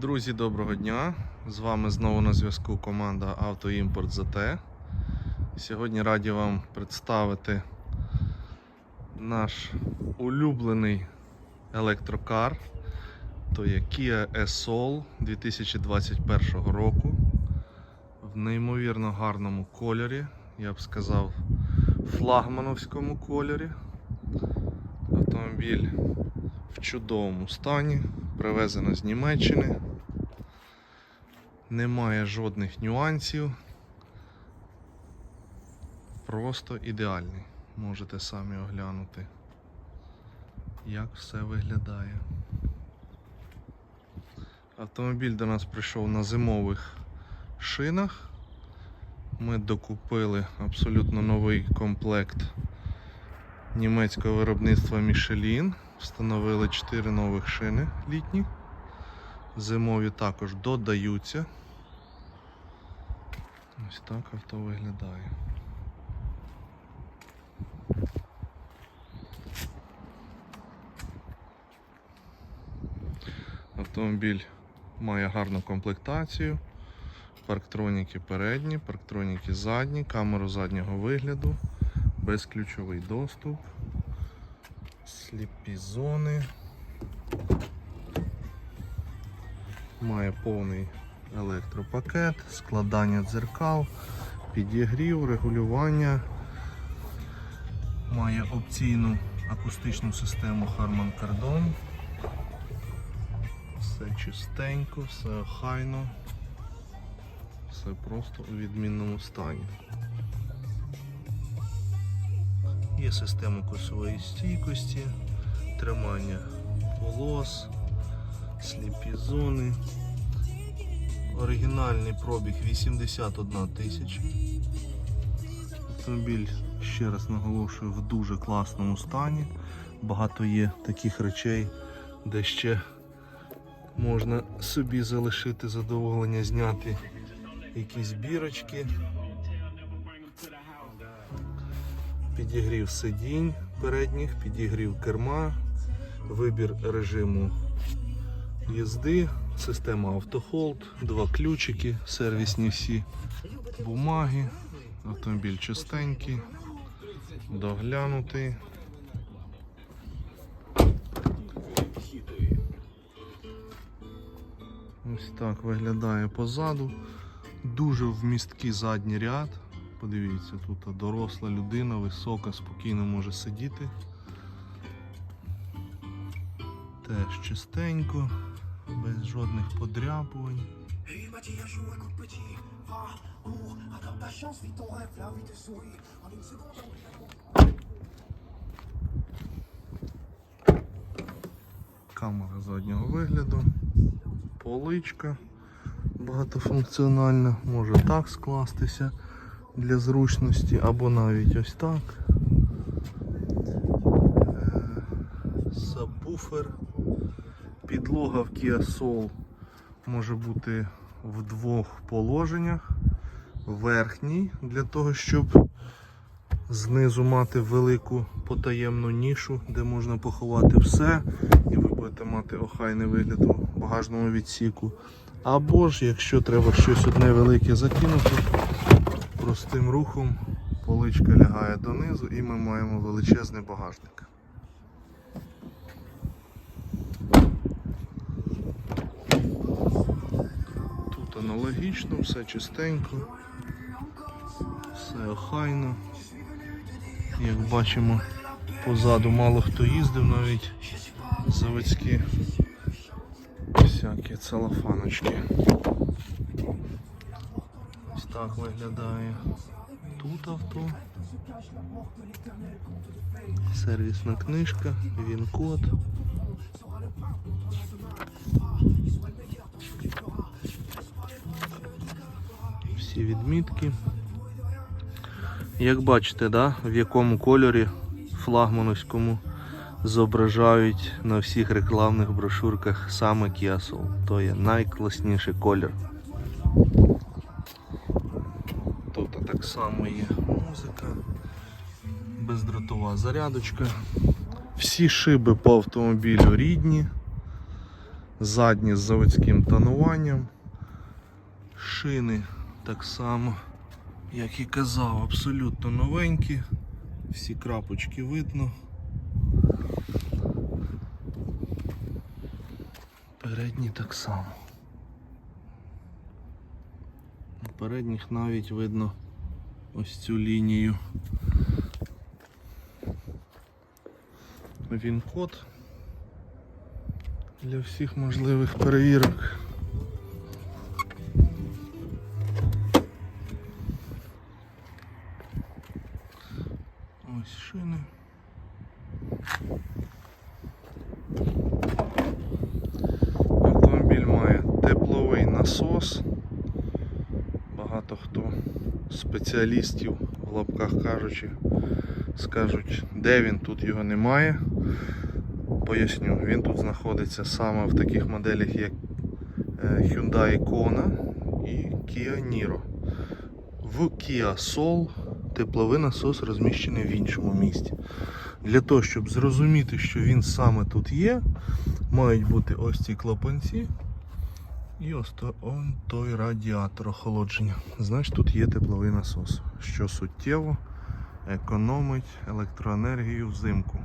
Друзі, доброго дня! З вами знову на зв'язку команда Автоімпорт ЗТ. Сьогодні раді вам представити наш улюблений електрокар. То є Kia e-Soul 2021 року. В неймовірно гарному кольорі, я б сказав, флагмановському кольорі. Автомобіль в чудовому стані, привезено з Німеччини. Немає жодних нюансів. Просто ідеальний. Можете самі оглянути, як все виглядає. Автомобіль до нас прийшов на зимових шинах. Ми докупили абсолютно новий комплект німецького виробництва Michelin. Встановили 4 нових шини літні. Зимові також додаються. Ось так авто виглядає. Автомобіль має гарну комплектацію. Парктроніки передні, парктроніки задні, камеру заднього вигляду, безключовий доступ сліпі зони. Має повний електропакет, складання дзеркал, підігрів, регулювання. Має опційну акустичну систему Harman Kardon. Все чистенько, все охайно, все просто у відмінному стані. Є система косової стійкості, тримання полос, сліпі зони. Оригінальний пробіг 81 тисяча. Автомобіль, ще раз наголошую, в дуже класному стані. Багато є таких речей, де ще можна собі залишити задоволення, зняти якісь бірочки. Підігрів сидінь передніх, підігрів керма, вибір режиму їзди, система автохолд, два ключики, сервісні всі бумаги, автомобіль чистенький, доглянутий. Ось так виглядає позаду. Дуже вмісткий задній ряд. Подивіться, тут доросла людина, висока, спокійно може сидіти. Теж чистенько, без жодних подряпувань. Камера заднього вигляду, поличка багатофункціональна, може так скластися для зручності, або навіть ось так. Е, Сабвуфер. Підлога в Kia Soul може бути в двох положеннях. Верхній для того, щоб знизу мати велику потаємну нішу, де можна поховати все, і ви будете мати охайний вигляд у багажному відсіку. Або ж, якщо треба щось одне велике закинути, простим рухом поличка лягає донизу і ми маємо величезний багажник. Тут аналогічно, все чистенько, все охайно. Як бачимо, позаду мало хто їздив, навіть заводські всякі целофаночки. Так виглядає тут авто. Сервісна книжка, він-код. Всі відмітки. Як бачите, да, в якому кольорі флагмановському зображають на всіх рекламних брошурках саме Kia. То є найкласніший колір. Тут так само є музика, бездротова зарядочка. Всі шиби по автомобілю рідні. Задні з заводським тонуванням. Шини так само, як і казав, абсолютно новенькі. Всі крапочки видно. Передні так само. На передніх навіть видно ось цю лінію. Він код для всіх можливих перевірок. Ось шини. Автомобіль має тепловий насос. Багато хто спеціалістів, в лапках кажучи, скажуть, де він, тут його немає. Поясню, він тут знаходиться саме в таких моделях, як е, Hyundai Kona і Kia Niro. В Kia Soul тепловий насос розміщений в іншому місці. Для того, щоб зрозуміти, що він саме тут є, мають бути ось ці клапанці і ось той радіатор охолодження. Значить, тут є тепловий насос, що суттєво економить електроенергію взимку.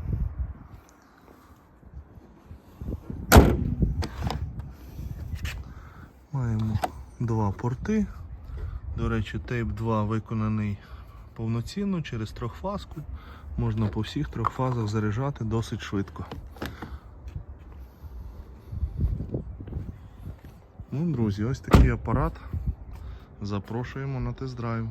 Маємо два порти. До речі, тейп 2 виконаний повноцінно через трьохфазку. Можна по всіх трьох фазах заряджати досить швидко. Ну, друзі, ось такий апарат. Запрошуємо на тест-драйв.